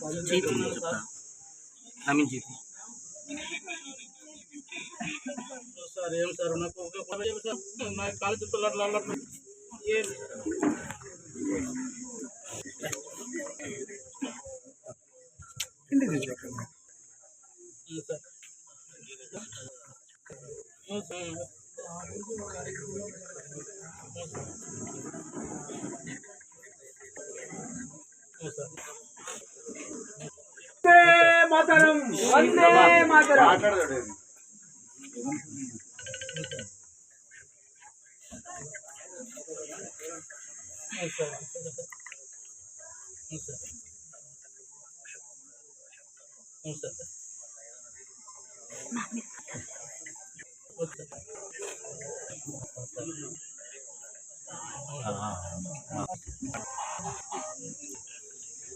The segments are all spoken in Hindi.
जीत नहीं सकता हमें जीत हाँ, सर एम सर मैं काले तो लड़ लड़ ये sir. Mataram Vande Mataram sir sir sir చేశాను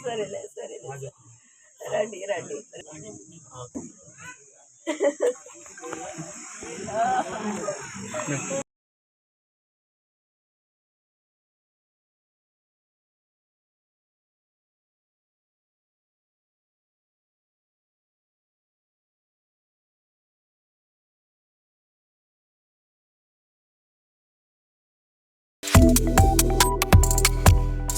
సరేలే సరేలే రండి రండి